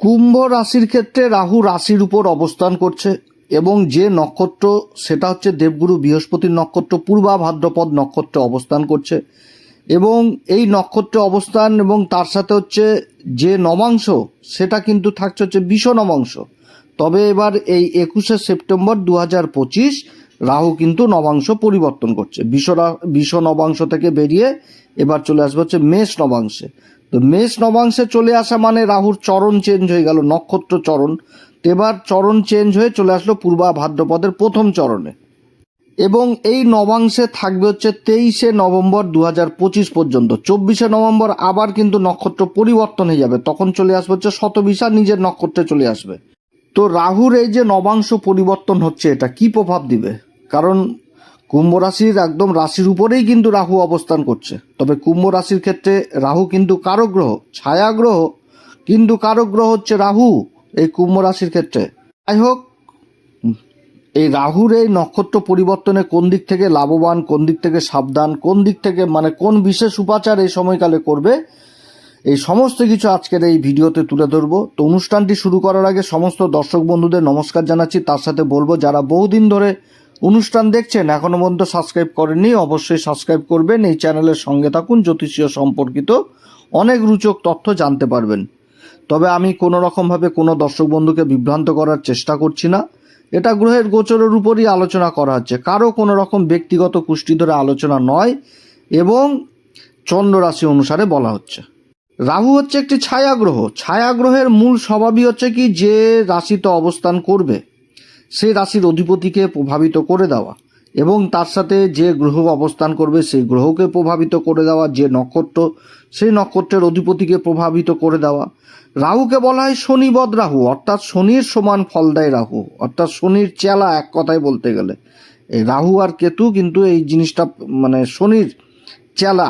কুম্ভ রাশির ক্ষেত্রে রাহু রাশির উপর অবস্থান করছে এবং যে নক্ষত্র, সেটা হচ্ছে দেবগুরু বৃহস্পতির নক্ষত্র, পূর্বা ভাদ্রপদ নক্ষত্রে অবস্থান করছে। এবং এই নক্ষত্রে অবস্থান এবং তার সাথে হচ্ছে যে নবাংশ, সেটা কিন্তু থাকছে হচ্ছে বিষ নবাংশ। তবে এবার এই একুশে সেপ্টেম্বর দু হাজার পঁচিশ রাহু কিন্তু নবাংশ পরিবর্তন করছে। বিষ বিষ নবাংশ থেকে বেরিয়ে এবার চলে আসবে হচ্ছে মেষ নবাংশে। তো মেষ নবাংশে চলে আসা মানে রাহুর চরণ চেঞ্জ হয়ে গেল, নক্ষত্র চরণ। এবার চরণ চেঞ্জ হয়ে চলে আসলো পূর্বা ভাদ্রপদের প্রথম চরণে। এবং এই নবাংশে থাকবে হচ্ছে তেইশে নভেম্বর দু পঁচিশ পর্যন্ত। চব্বিশে নভেম্বর আবার কিন্তু নক্ষত্র পরিবর্তন হয়ে যাবে, তখন চলে আসবে হচ্ছে শতবিশা নিজের নক্ষত্রে চলে আসবে। তো রাহুর এই যে নবাংশ পরিবর্তন হচ্ছে এটা কি প্রভাব দিবে? কারণ কুম্ভ রাশির একদম রাশির উপরেই কিন্তু রাহু অবস্থান করছে। তবে কুম্ভ রাশির ক্ষেত্রে রাহু কিন্তু কারক গ্রহ, ছায়া গ্রহ, কিন্তু কারক গ্রহ হচ্ছে রাহু এই কুম্ভ রাশির ক্ষেত্রে। যাই হোক, এই রাহুর এই নক্ষত্র পরিবর্তনে কোন দিক থেকে লাভবান, কোন দিক থেকে সাবধান, কোন দিক থেকে মানে কোন বিশেষ উপাচার এই সময়কালে করবে, এই সমস্ত কিছু আজকের এই ভিডিওতে তুলে ধরবো। তো অনুষ্ঠানটি শুরু করার আগে সমস্ত দর্শক বন্ধুদের নমস্কার জানাচ্ছি। তার সাথে বলব, যারা বহুদিন ধরে অনুষ্ঠান দেখছেন, এখনও পর্যন্ত সাবস্ক্রাইব করেননি, অবশ্যই সাবস্ক্রাইব করবেন। এই চ্যানেলের সঙ্গে থাকুন, জ্যোতিষীয় সম্পর্কিত অনেক রুচক তথ্য জানতে পারবেন। তবে আমি কোনো রকমভাবে কোনো দর্শক বন্ধুকে বিভ্রান্ত করার চেষ্টা করছি না। এটা গ্রহের গোচরের উপরই আলোচনা করা হচ্ছে। কারও কোনো রকম ব্যক্তিগত কুষ্টি ধরে আলোচনা নয় এবং চন্দ্র রাশি অনুসারে বলা হচ্ছে। রাহু হচ্ছে একটি ছায়া গ্রহ। ছায়া গ্রহের মূল স্বভাবই হচ্ছে কি? যে রাশিতে অবস্থান করবে সেই রাশির অধিপতিকে প্রভাবিত করে দেওয়া এবং তার সাথে যে গ্রহ অবস্থান করবে সেই গ্রহকে প্রভাবিত করে দেওয়া, যে নক্ষত্র, সেই নক্ষত্রের অধিপতিকে প্রভাবিত করে দেওয়া। রাহুকে বলা হয় শনিবদ রাহু, অর্থাৎ শনির সমান ফল দেয় রাহু, অর্থাৎ শনির চেলা এক কথায় বলতে গেলে। এই রাহু আর কেতু কিন্তু এই জিনিসটা মানে শনির চেলা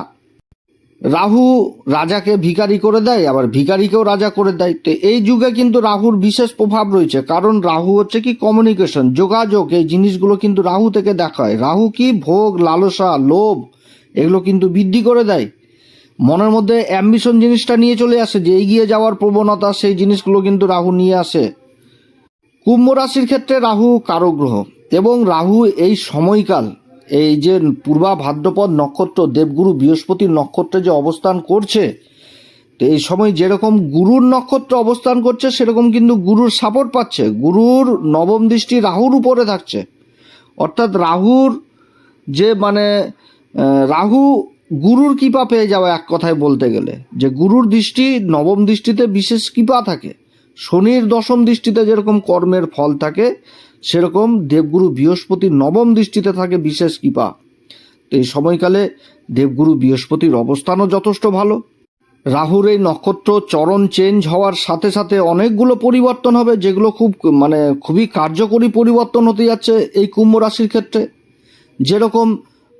রাহু রাজাকে ভিখারি করে দেয়, আবার ভিখারিকেও রাজা করে দেয়। তো এই যুগে কিন্তু রাহুর বিশেষ প্রভাব রয়েছে। কারণ রাহু হচ্ছে কি কমিউনিকেশন যোগাযোগ, এই জিনিসগুলো কিন্তু রাহু থেকে দেখা হয়। রাহু কি ভোগ, লালসা, লোভ, এগুলো কিন্তু বৃদ্ধি করে দেয়। মনের মধ্যে অ্যাম্বিশন জিনিসটা নিয়ে চলে আসে, যে এগিয়ে যাওয়ার প্রবণতা, সেই জিনিসগুলো কিন্তু রাহু নিয়ে আসে। কুম্ভ রাশির ক্ষেত্রে রাহু কারক গ্রহ এবং রাহু এই সময়কাল। এই যে পূর্বা ভাদ্রপদ নক্ষত্র, দেবগুরু বৃহস্পতির নক্ষত্রে যে অবস্থান করছে, তো এই সময় যেরকম গুরুর নক্ষত্র অবস্থান করছে, সেরকম কিন্তু গুরুর সাপোর্ট পাচ্ছে। গুরুর নবম দৃষ্টি রাহুর উপরে থাকছে। অর্থাৎ রাহুর যে মানে রাহু গুরুর কৃপা পেয়ে যাওয়া এক কথায় বলতে গেলে। যে গুরুর দৃষ্টি নবম দৃষ্টিতে বিশেষ কৃপা থাকে। শনির দশম দৃষ্টিতে যেরকম কর্মের ফল থাকে সেরকম দেবগুরু বৃহস্পতির নবম দৃষ্টিতে থাকে বিশেষ কৃপা। তো এই সময়কালে দেবগুরু বৃহস্পতির অবস্থানও যথেষ্ট ভালো। রাহুর এই নক্ষত্র চরণ চেঞ্জ হওয়ার সাথে সাথে অনেকগুলো পরিবর্তন হবে, যেগুলো খুব মানে খুবই কার্যকরী পরিবর্তন হতে যাচ্ছে এই কুম্ভ রাশির ক্ষেত্রে। যেরকম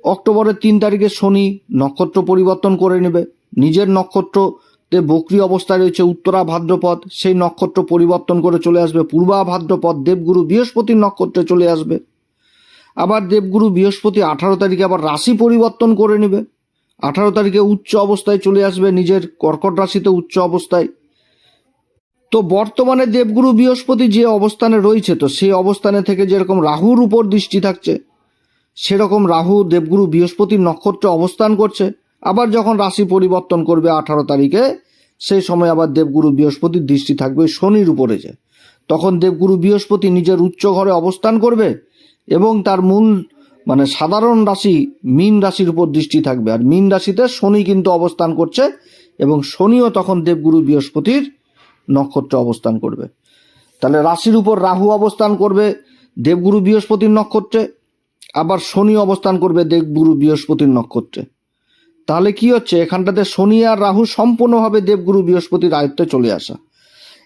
অক্টোবরের তিন তারিখে শনি নক্ষত্র পরিবর্তন করে নেবে, নিজের নক্ষত্রতে বক্রি অবস্থায় রয়েছে উত্তরা ভাদ্রপদ। সেই নক্ষত্র পরিবর্তন করে চলে আসবে পূর্বা ভাদ্রপদ। দেবগুরু বৃহস্পতির নক্ষত্রে চলে আসবে। আবার দেবগুরু বৃহস্পতি আঠারো তারিখে আবার রাশি পরিবর্তন করে নেবে। আঠারো তারিখে উচ্চ অবস্থায় চলে আসবে নিজের কর্কট রাশিতে উচ্চ অবস্থায়। তো বর্তমানে দেবগুরু বৃহস্পতি যে অবস্থানে রয়েছে, তো সেই অবস্থানে থেকে যেরকম রাহুর উপর দৃষ্টি থাকছে, সেরকম রাহু দেবগুরু বৃহস্পতির নক্ষত্রে অবস্থান করছে। আবার যখন রাশি পরিবর্তন করবে আঠারো তারিখে, সেই সময় আবার দেবগুরু বৃহস্পতির দৃষ্টি থাকবে শনির উপরে যে। তখন দেবগুরু বৃহস্পতি নিজের উচ্চ ঘরে অবস্থান করবে এবং তার মূল মানে সাধারণ রাশি মীন রাশির উপর দৃষ্টি থাকবে। আর মীন রাশিতে শনি কিন্তু অবস্থান করছে এবং শনিও তখন দেবগুরু বৃহস্পতির নক্ষত্রে অবস্থান করবে। তাহলে রাশির উপর রাহু অবস্থান করবে দেবগুরু বৃহস্পতির নক্ষত্রে, আবার শনি অবস্থান করবে দেবগুরু বৃহস্পতির নক্ষত্রে। তাহলে কি হচ্ছে? এখানটাতে শনি আর রাহু সম্পূর্ণভাবে দেবগুরু বৃহস্পতির আয়ত্তে চলে আসা।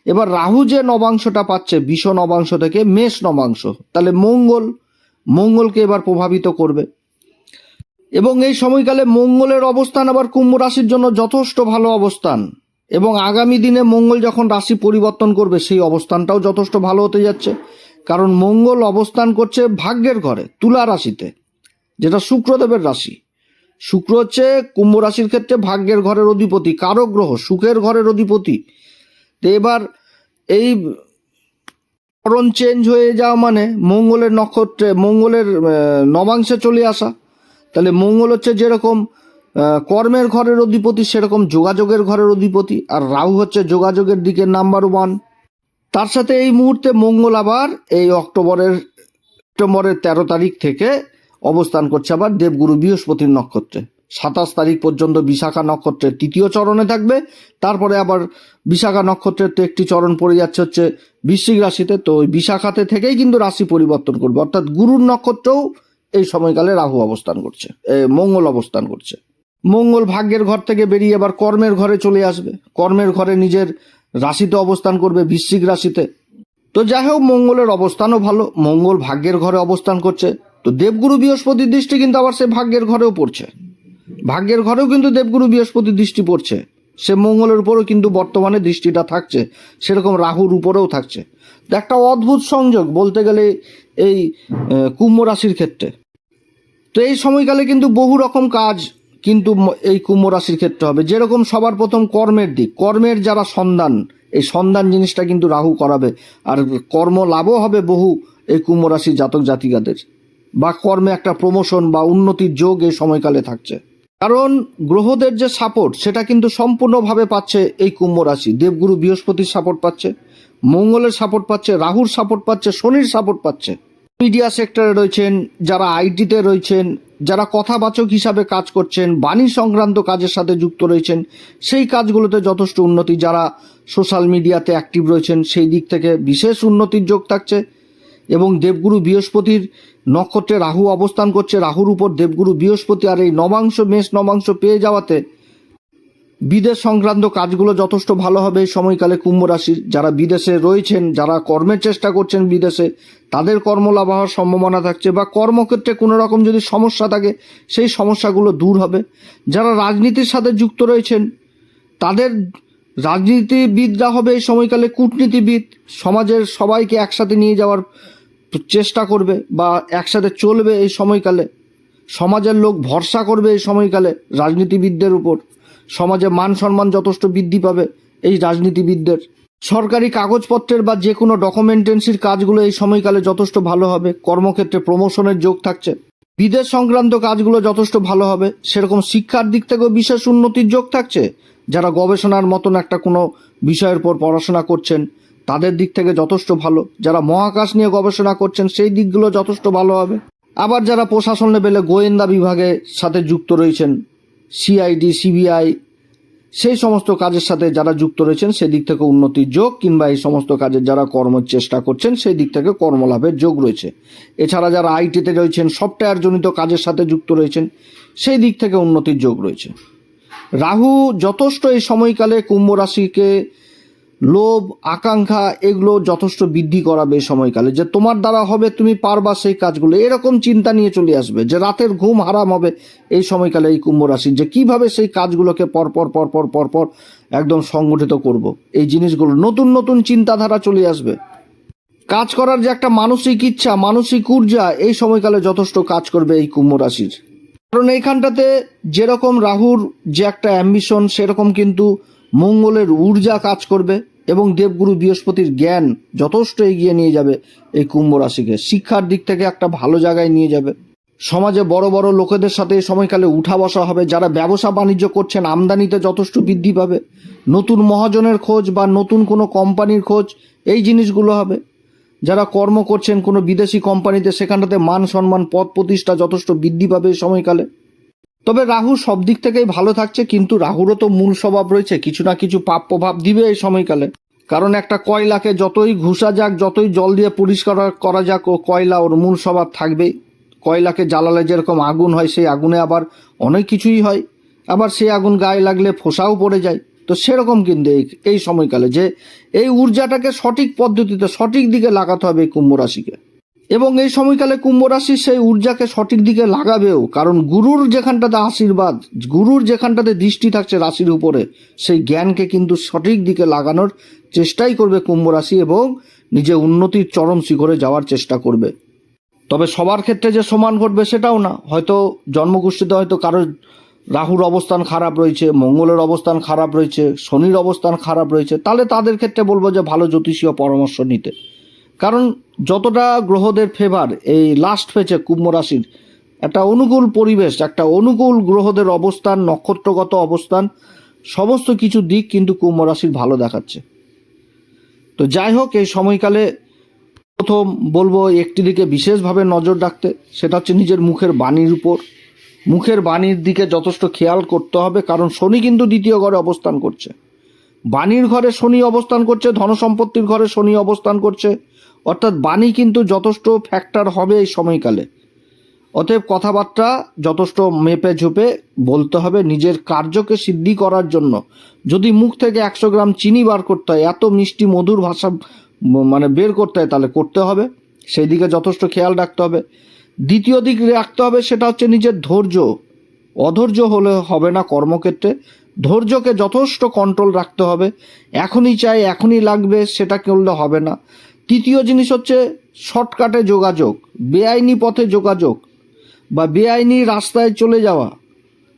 এবার রাহু যে নবাংশটা পাচ্ছে বিষ নবাংশ থেকে মেষ নবাংশ, তাহলে মঙ্গল, মঙ্গলকে এবার প্রভাবিত করবে। এবং এই সময়কালে মঙ্গলের অবস্থান আবার কুম্ভ রাশির জন্য যথেষ্ট ভালো অবস্থান। এবং আগামী দিনে মঙ্গল যখন রাশি পরিবর্তন করবে, সেই অবস্থানটাও যথেষ্ট ভালো হতে যাচ্ছে। কারণ মঙ্গল অবস্থান করছে ভাগ্যের ঘরে, তুলা রাশিতে, যেটা শুক্রদেবের রাশি। শুক্র হচ্ছে কুম্ভ রাশির ক্ষেত্রে ভাগ্যের ঘরের অধিপতি, কারক গ্রহ, সুখের ঘরের অধিপতি। তো এবার এই করণ চেঞ্জ হয়ে যাওয়া মানে মঙ্গলের নক্ষত্রে, মঙ্গলের নবাংশে চলে আসা। তাহলে মঙ্গল হচ্ছে যেরকম কর্মের ঘরের অধিপতি, সেরকম যোগাযোগের ঘরের অধিপতি, আর রাহু হচ্ছে যোগাযোগের দিকের নাম্বার ওয়ান তার সাথে এই মুহূর্তে মঙ্গল আবার এই অক্টোবরের, সেপ্টেম্বরের তেরো তারিখ থেকে অবস্থান করছে আবার দেবগুরু বৃহস্পতির নক্ষত্রে। সাতাশ তারিখ পর্যন্ত বিশাখা নক্ষত্রের তৃতীয় চরণে থাকবে। তারপরে আবার বিশাখা নক্ষত্রের তো একটি চরণ পড়ে যাচ্ছে হচ্ছে বৃশ্চিক রাশিতে। তো ওই বিশাখাতে থেকেই কিন্তু রাশি পরিবর্তন করবে। অর্থাৎ গুরুর নক্ষত্রও এই সময়কালে রাহু অবস্থান করছে মঙ্গল অবস্থান করছে। মঙ্গল ভাগ্যের ঘর থেকে বেরিয়ে আবার কর্মের ঘরে চলে আসবে। কর্মের ঘরে নিজের রাশিতে অবস্থান করবে বৃশ্চিক রাশিতে। তো যাই হোক, মঙ্গলের অবস্থানও ভালো। মঙ্গল ভাগ্যের ঘরে অবস্থান করছে। তো দেবগুরু বৃহস্পতির দৃষ্টি কিন্তু আবার সে ভাগ্যের ঘরেও পড়ছে। ভাগ্যের ঘরেও কিন্তু দেবগুরু বৃহস্পতির দৃষ্টি পড়ছে। সে মঙ্গলের উপরেও কিন্তু বর্তমানে দৃষ্টিটা থাকছে। সেরকম রাহুর উপরেও থাকছে। তো একটা অদ্ভুত সংযোগ বলতে গেলে এই কুম্ভ রাশির ক্ষেত্রে। তো এই সময়কালে কিন্তু বহু রকম কাজ কিন্তু এই কুম্ভ রাশির ক্ষেত্রে হবে। যেরকম সবার প্রথম কর্মের দিক। কর্মের যারা সন্ধান এই সন্ধান জিনিসটা কিন্তু রাহু করাবে। আর কর্ম লাভও হবে বহু এই কুম্ভরাশি জাতক জাতিকাদের। বা কর্মে একটা প্রমোশন বা উন্নতির যোগ এই সময়কালে থাকছে। কারণ গ্রহদের যে সাপোর্ট সেটা কিন্তু সম্পূর্ণভাবে পাচ্ছে এই কুম্ভ রাশি দেবগুরু বৃহস্পতির সাপোর্ট পাচ্ছে, মঙ্গলের সাপোর্ট পাচ্ছে, রাহুর সাপোর্ট পাচ্ছে, শনির সাপোর্ট পাচ্ছে। মিডিয়া সেক্টরে রয়েছেন, যারা আইটিতে রয়েছেন, যারা কথাবাচক হিসাবে কাজ করছেন, বাণী সংক্রান্ত কাজের সাথে যুক্ত রয়েছেন, সেই কাজগুলোতে যথেষ্ট উন্নতি, যারা সোশ্যাল মিডিয়াতে অ্যাক্টিভ রয়েছেন, সেই দিক থেকে বিশেষ উন্নতির যোগ থাকছে। এবং দেবগুরু বৃহস্পতির নক্ষত্রে রাহু অবস্থান করছে, রাহুর উপর দেবগুরু বৃহস্পতি আর এই নবাংশ, মেষ নবাংশ পেয়ে যাওয়াতে বিদেশ সংক্রান্ত কাজগুলো যথেষ্ট ভালো হবে এই সময়কালে কুম্ভ রাশির যারা বিদেশে রয়েছেন, যারা কর্মের চেষ্টা করছেন বিদেশে, তাদের কর্মলাভ হওয়ার সম্ভাবনা থাকছে বা কর্মক্ষেত্রে কোনো রকম যদি সমস্যা থাকে, সেই সমস্যাগুলো দূর হবে। যারা রাজনীতির সাথে যুক্ত রয়েছেন, তাদের রাজনীতিবিদরা হবে এই সময়কালে কূটনীতিবিদ। সমাজের সবাইকে একসাথে নিয়ে যাওয়ার চেষ্টা করবে বা একসাথে চলবে এই সময়কালে। সমাজের লোক ভরসা করবে এই সময়কালে রাজনীতিবিদদের উপর। সমাজে মান সম্মান যথেষ্ট বৃদ্ধি পাবে এই রাজনীতিবিদদের। সরকারি কাগজপত্রের বা যে কোনো ডকুমেন্টেন্সির কাজগুলো এই সময়কালে যথেষ্ট ভালো হবে, কর্মক্ষেত্রে প্রমোশনের যোগ থাকছে। বিদেশ সংক্রান্ত কাজগুলো যথেষ্ট ভালো হবে, সেরকম শিক্ষার দিক থেকেও বিশেষ উন্নতির যোগ থাকছে। যারা গবেষণার মতন একটা কোনো বিষয়ের পর পড়াশোনা করছেন, তাদের দিক থেকে যথেষ্ট ভালো। যারা মহাকাশ নিয়ে গবেষণা করছেন, সেই দিকগুলো যথেষ্ট ভালো হবে। আবার যারা প্রশাসন লেভেলে গোয়েন্দা বিভাগের সাথে যুক্ত রয়েছেন সিআইডি সিবিআই সেই সমস্ত কাজের সাথে যারা যুক্ত রয়েছেন সেদিক থেকে উন্নতির যোগ, কিংবা এই সমস্ত কাজের যারা কর্মের চেষ্টা করছেন, সেই দিক থেকে কর্মলাভের যোগ রয়েছে। এছাড়া যারা আইটিতে রয়েছেন সফটওয়্যারজনিত কাজের সাথে যুক্ত রয়েছেন, সেই দিক থেকে উন্নতির যোগ রয়েছে। রাহু যথেষ্ট এই সময়কালে কুম্ভ রাশিকে লোভ, আকাঙ্ক্ষা, এগুলো যথেষ্ট বৃদ্ধি করাবে সময়কালে। যে তোমার দ্বারা হবে, তুমি পারবা সেই কাজগুলো। এরকম চিন্তা নিয়ে চলে আসবে যে রাতের ঘুম হারাম হবে এই সময়কালে এই কুম্ভ রাশির যে কীভাবে সেই কাজগুলোকে পর পর পর পর পর পর একদম সংগঠিত করব। এই জিনিসগুলো নতুন নতুন চিন্তাধারা চলে আসবে। কাজ করার যে একটা মানসিক ইচ্ছা, মানসিক ঊর্জা, এই সময়কালে যথেষ্ট কাজ করবে এই কুম্ভ রাশির। কারণ এইখানটাতে যেরকম রাহুর যে একটা অ্যাম্বিশন সেরকম কিন্তু মঙ্গলের ঊর্জা কাজ করবে। এবং দেবগুরু বৃহস্পতির জ্ঞান যথেষ্ট এগিয়ে নিয়ে যাবে এই কুম্ভ রাশিকে। শিক্ষার দিক থেকে একটা ভালো জায়গায় নিয়ে যাবে। সমাজে বড় বড় লোকেদের সাথে এই সময়কালে উঠা বসা হবে। যারা ব্যবসা বাণিজ্য করছেন, আমদানিতে যথেষ্ট বৃদ্ধি পাবে। নতুন মহাজনের খোঁজ বা নতুন কোনো কোম্পানির খোঁজ, এই জিনিসগুলো হবে। যারা কর্ম করছেন কোনো বিদেশি কোম্পানিতে, সেখানটাতে মান সম্মান, পদ প্রতিষ্ঠা যথেষ্ট বৃদ্ধি পাবে এই সময়কালে। তবে রাহু সব দিক থেকেই ভালো থাকছে, কিন্তু রাহুরও তো মূল স্বভাব রয়েছে, কিছু না কিছু পাপ প্রভাব দিবে এই সময়কালে। কারণ একটা কয়লাকে যতই ঘুষা যাক, যতই জল দিয়ে পরিষ্কার করা যাক, ও কয়লা ওর মূল স্বভাব থাকবেই। কয়লাকে জ্বালালে যেরকম আগুন হয়, সেই আগুনে আবার অনেক কিছুই হয়। আবার সেই আগুন গায়ে লাগলে ফোসাও পড়ে যায়। তো সেরকম কিন্তু এই এই সময়কালে যে এই ঊর্জাটাকে সঠিক পদ্ধতিতে, সঠিক দিকে লাগাতে হবে এই কুম্ভ রাশিকে। এবং এই সময়কালে কুম্ভ রাশি সেই ঊর্জাকে সঠিক দিকে লাগাবেও, কারণ গুরুর যেখানটাতে আশীর্বাদ, গুরুর যেখানটাতে দৃষ্টি থাকছে রাশির উপরে, সেই জ্ঞানকে কিন্তু সঠিক দিকে লাগানোর চেষ্টাই করবে কুম্ভ রাশি এবং নিজে উন্নতির চরম শিখরে যাওয়ার চেষ্টা করবে। তবে সবার ক্ষেত্রে যে সমান ঘটবে সেটাও না। হয়তো জন্মগোষ্ঠীতে হয়তো কারোর রাহুর অবস্থান খারাপ রয়েছে, মঙ্গলের অবস্থান খারাপ রয়েছে, শনির অবস্থান খারাপ রয়েছে, তাহলে তাদের ক্ষেত্রে বলব যে ভালো জ্যোতিষীয় পরামর্শ নিতে। কারণ যতটা গ্রহদের ফেভার এই লাস্ট ফেজে কুম্ভ রাশির একটা অনুকূল পরিবেশ, একটা অনুকূল গ্রহদের অবস্থান, নক্ষত্রগত অবস্থান, সমস্ত কিছু দিক কিন্তু কুম্ভ রাশির ভালো দেখাচ্ছে। তো যাই হোক, এই সময়কালে প্রথম বলব একটি দিকে বিশেষভাবে নজর রাখতে, সেটা হচ্ছে নিজের মুখের বাণীর উপর। মুখের বাণীর দিকে যথেষ্ট খেয়াল করতে হবে, কারণ শনি কিন্তু দ্বিতীয় ঘরে অবস্থান করছে। বাণীর ঘরে শনি অবস্থান করছে, ধনসম্পত্তির ঘরে শনি অবস্থান করছে। অর্থাৎ বাণী কিন্তু যথেষ্ট ফ্যাক্টর হবে এই সময়কালে। অতএব কথাবার্তা যথেষ্ট মেপে ঝুপে বলতে হবে, নিজের কার্যকে সিদ্ধি করার জন্য। যদি মুখ থেকে একশো গ্রাম চিনি বার করতে হয়, এত মিষ্টি মধুর ভাষা মানে বের করতে হয়, তাহলে করতে হবে। সেই দিকে যথেষ্ট খেয়াল রাখতে হবে। দ্বিতীয় দিক রাখতে হবে, সেটা হচ্ছে নিজের ধৈর্য। অধৈর্য হলে হবে না কর্মক্ষেত্রে। ধৈর্যকে যথেষ্ট কন্ট্রোল রাখতে হবে। এখনই চাই, এখনই লাগবে, সেটা করলে হবে না। তৃতীয় জিনিস হচ্ছে শর্টকাটে যোগাযোগ, বেআইনি পথে যোগাযোগ বা বেআইনি রাস্তায় চলে যাওয়া।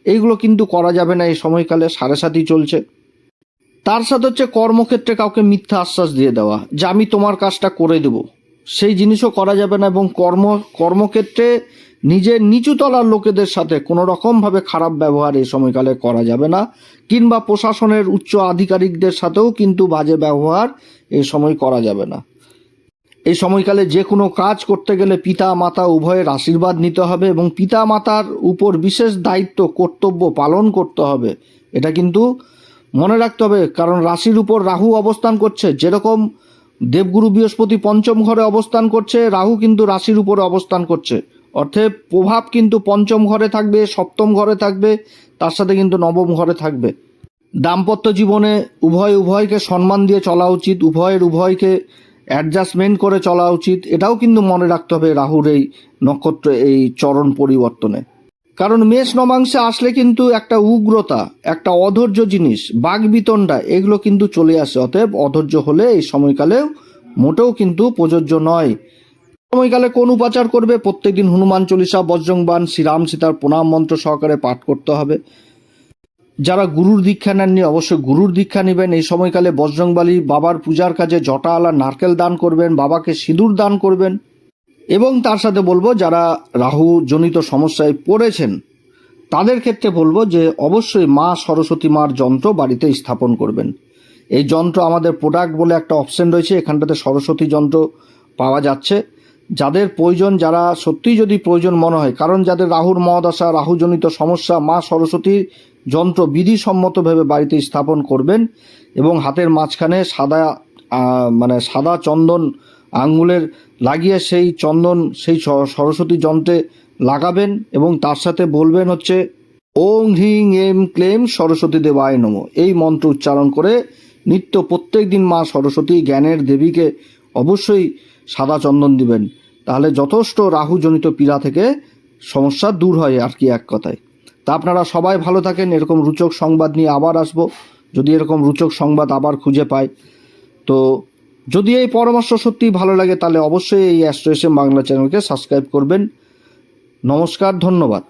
এইগুলো কিন্তু করা যাবে না, এই সময়কালে সাড়ে সাতই চলছে। তার সাথে হচ্ছে কর্মক্ষেত্রে কাউকে মিথ্যা আশ্বাস দিয়ে দেওয়া, যে আমি তোমার কাজটা করে দেব। সেই জিনিসও করা যাবে না এবং কর্ম, কর্মক্ষেত্রে নিজের নিচুতলার লোকেদের সাথে কোনো রকমভাবে খারাপ ব্যবহার এই সময়কালে করা যাবে না, কিংবা প্রশাসনের উচ্চ আধিকারিকদের সাথেও কিন্তু বাজে ব্যবহার এই সময় করা যাবে না। এই সময়কালে যে কোনো কাজ করতে গেলে পিতা মাতা উভয়ের আশীর্বাদ নিতে হবে এবং পিতা মাতার উপর বিশেষ দায়িত্ব, কর্তব্য পালন করতে হবে, এটা কিন্তু মনে রাখতে হবে, কারণ রাশির উপর রাহু অবস্থান করছে, যেরকম দেবগুরু বৃহস্পতি পঞ্চম ঘরে অবস্থান করছে, রাহু কিন্তু রাশির উপরে অবস্থান করছে। অর্থে প্রভাব কিন্তু পঞ্চম ঘরে থাকবে, সপ্তম ঘরে থাকবে, তার সাথে কিন্তু নবম ঘরে থাকবে। দাম্পত্য জীবনে উভয় উভয়কে সম্মান দিয়ে চলা উচিত, উভয়ের উভয়কে অ্যাডজাস্টমেন্ট করে চলা উচিত, এটাও কিন্তু মনে রাখতে হবে রাহুর এই নক্ষত্র, এই চরণ পরিবর্তনে। কারণ মেষ নবাংশে আসলে কিন্তু একটা উগ্রতা, একটা অধৈর্য জিনিস বাঘবিতণ্ডা এগুলো কিন্তু চলে আসে, অতএব অধৈর্য হলে এই সময়কালেও মোটেও কিন্তু প্রযোজ্য নয়। সময়কালে কোন উপাচার করবে? প্রত্যেকদিন হনুমান চল্লিশা বজ্রংবান শ্রীরাম সীতার প্রণাম মন্ত্র সহকারে পাঠ করতে হবে। যারা গুরুর দীক্ষা নেননি, অবশ্যই গুরুর দীক্ষা নেবেন। এই সময়কালে বজরংবালী বাবার পূজার কাজে জটা আলা নারকেল দান করবেন, বাবাকে সিঁদুর দান করবেন এবং তার সাথে বলব, যারা রাহু জনিত সমস্যায় পড়েছেন, তাদের ক্ষেত্রে বলব যে অবশ্যই মা সরস্বতী মার যন্ত্র বাড়িতে স্থাপন করবেন। এই যন্ত্র আমাদের প্রোডাক্ট বলে একটা অপশন রয়েছে, এখানটাতে সরস্বতী যন্ত্র পাওয়া যাচ্ছে। যাদের প্রয়োজন, যারা সত্যিই যদি প্রয়োজন মনে হয়, কারণ যাদের রাহুর মহাদশা রাহুজনিত সমস্যা, মা সরস্বতীর যন্ত্র বিধিসম্মতভাবে বাড়িতে স্থাপন করবেন এবং হাতের মাঝখানে সাদা মানে সাদা চন্দন আঙ্গুলের লাগিয়ে সেই চন্দন, সেই সরস্বতী যন্ত্রে লাগাবেন এবং তার সাথে বলবেন হচ্ছে, ওং হিং এম ক্লেম সরস্বতী দেবায় নম। এই মন্ত্র উচ্চারণ করে নিত্য প্রত্যেক দিন মা সরস্বতী জ্ঞানের দেবীকে অবশ্যই সাদা চন্দন দিবেন, তাহলে যথেষ্ট রাহুজনিত পীড়া থেকে সমস্যা দূর হয় আর কি এক কথায়। তা আপনারা সবাই ভালো থাকেন, এরকম রুচক সংবাদ নিয়ে আবার আসব। যদি এরকম রুচক সংবাদ আবার খুঁজে পাই, তো যদি এই পরামর্শ সত্যিই ভালো লাগে, তাহলে অবশ্যই এই অ্যাস্ট্রোএসএম বাংলা চ্যানেলকে সাবস্ক্রাইব করবেন। নমস্কার, ধন্যবাদ।